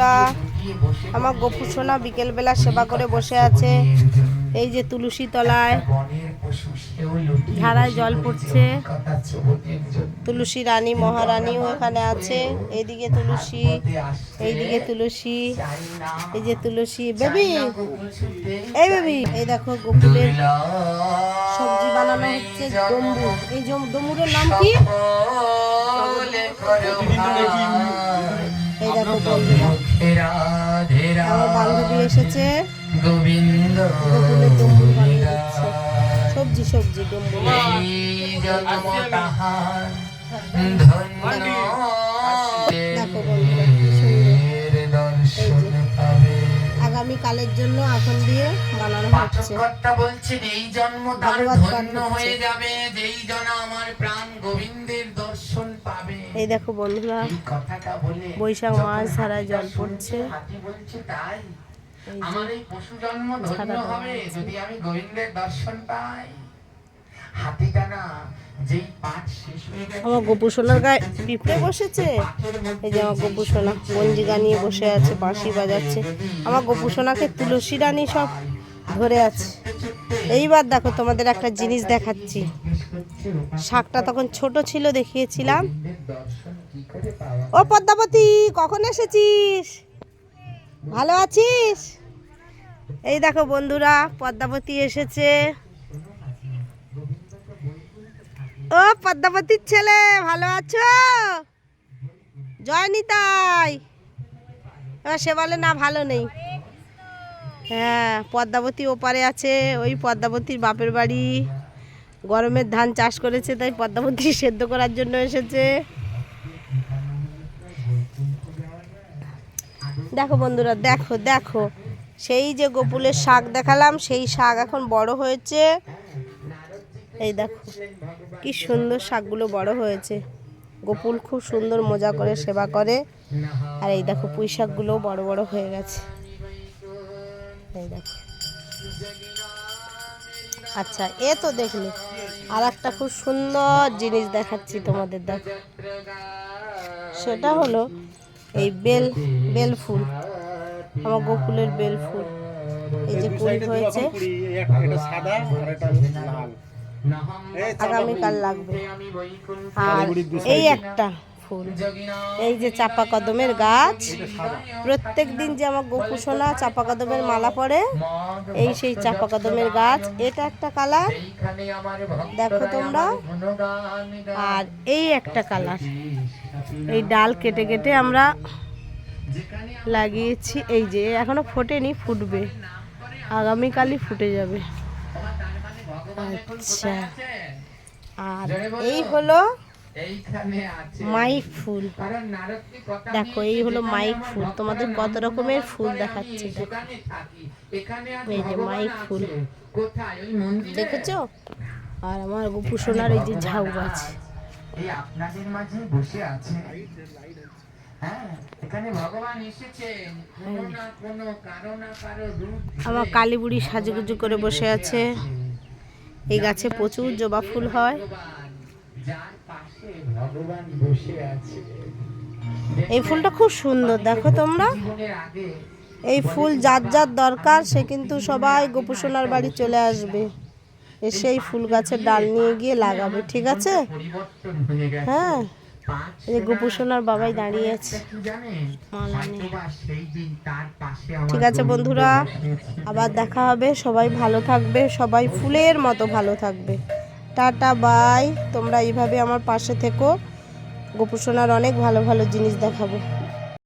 তা আমার গপু সোনা বিকেলবেলা সেবা করে বসে আছে। এই যে তুলসী তলায় ধারায় জল পড়ছে। তুলসী রানী মহারানীও এখানে আছে। এইদিকে তুলসী এইদিকে তুলসী এই যে তুলসী। বেবি এই বেবি এই দেখো গোকুলের সবজি বানানো হচ্ছে ডম্বু এই ডম্বুরের নাম কি? এই দেখো আমার বান্ধবী এসেছে। গোবিন্দ সবজি সবজি ডম্বু জন্ম তাহার ধন্য। দেখো বন্ধুরা কি সুন্দর। দর্শন পাবে। আগামী কালের জন্য এখন দিয়ে বানানো হচ্ছে। বলছেন এই জন্ম তার ধন্য হয়ে যাবে। যেই জন আমার প্রাণ পাবে এই দেখো বন্ধুরা বৈশাখ মাস ধারায় জল পড়ছে। আমার এই পশু জন্ম ধন্য হবে যদি আমি গোবিন্দের দর্শন পাই। হাতিটা না যেই পাঠ শেষ গেছে আমার গোপু সোনার গায়ে পিঁপড়ে বসেছে? এই যে আমার গোপু সোনা পঞ্জিকা নিয়ে বসে আছে বাঁশি বাজাচ্ছে। আমার গোপু সোনাকে তুলসী রানী সব ধরে আছে। এইবার দেখো তোমাদের একটা জিনিস দেখাচ্ছি। শাকটা তখন ছোট ছিল, দেখিয়েছিলাম। ও পদ্মাবতী, কখন এসেছিস? ভালো আছিস? এই দেখো বন্ধুরা, পদ্মাবতী এসেছে। ও পদ্মাবতীর ছেলে, ভালো আছো? জয় নিতাই এবার সে বলে, না, ভালো নেই। হ্যাঁ পদ্মাবতী ওপারে আছে, ওই পদ্মাবতীর বাপের বাড়ি। গরমের ধান চাষ করেছে, তাই পদ্মাবতী সেদ্ধ করার জন্য এসেছে। দেখো বন্ধুরা, দেখো দেখো। সেই যে গোপুলের শাক দেখালাম, সেই শাক এখন বড় হয়েছে। এই দেখো, কি সুন্দর শাকগুলো বড় হয়েছে। গোপুল খুব সুন্দর মজা করে সেবা করে। আর এই দেখো পুঁই শাকগুলোও বড় বড় হয়ে গেছে। এই দেখো। আচ্ছা এ তো দেখলে। আর একটা খুব সুন্দর জিনিস দেখাচ্ছি তোমাদের দেখো। সেটা হলো এই বেল বেল ফুল আমার গোকুলের বেল ফুল। এই যে কুড়ি হয়েছে। আগামীকাল লাগবে। আর এই একটা ফুল। এই যে চাপা কদমের গাছ প্রত্যেক দিন যে আমার গোপু সোনা চাপা কদমের মালা পড়ে এই সেই চাপা কদমের গাছ এটা একটা কালার। দেখো তোমরা। আর এই একটা কালার। এই ডাল কেটে কেটে আমরা লাগিয়েছি। এই যে এখনও ফোটেনি ফুটবে। আগামীকালই ফুটে যাবে। আচ্ছা। আর এই হলো মাইক ফুল। দেখো এই হলো মাইক ফুল। তোমাদের কত রকমের ফুল দেখাচ্ছি। এই যে মাইক ফুল। দেখেছ? আর আমার গোপু সোনার এই যে ঝাউ গাছ। এই আপনাদের মাঝে বসে আছে। হ্যাঁ আমার কালী বুড়ি সাজুগুজু করে বসে আছে। এই গাছে প্রচুর জবা ফুল হয়। ভগবান বসে আছে। এই ফুলটা খুব সুন্দর দেখো তোমরা। এই ফুল যার যার দরকার সে কিন্তু সবাই গোপুসোনার বাড়ি চলে আসবে। এসে এই ফুল গাছের ডাল নিয়ে গিয়ে লাগাবে ঠিক আছে? হয়ে এই গোপুসোনার বাবাই দাঁড়িয়ে আছে। আমার ঠিক আছে বন্ধুরা আবার দেখা হবে। সবাই ভালো থাকবে সবাই ফুলের মতো ভালো থাকবে। Tata bye. তোমরা এইভাবে আমার পাশে থেকো। গোপুসোনার অনেক ভালো ভালো জিনিস দেখাবো।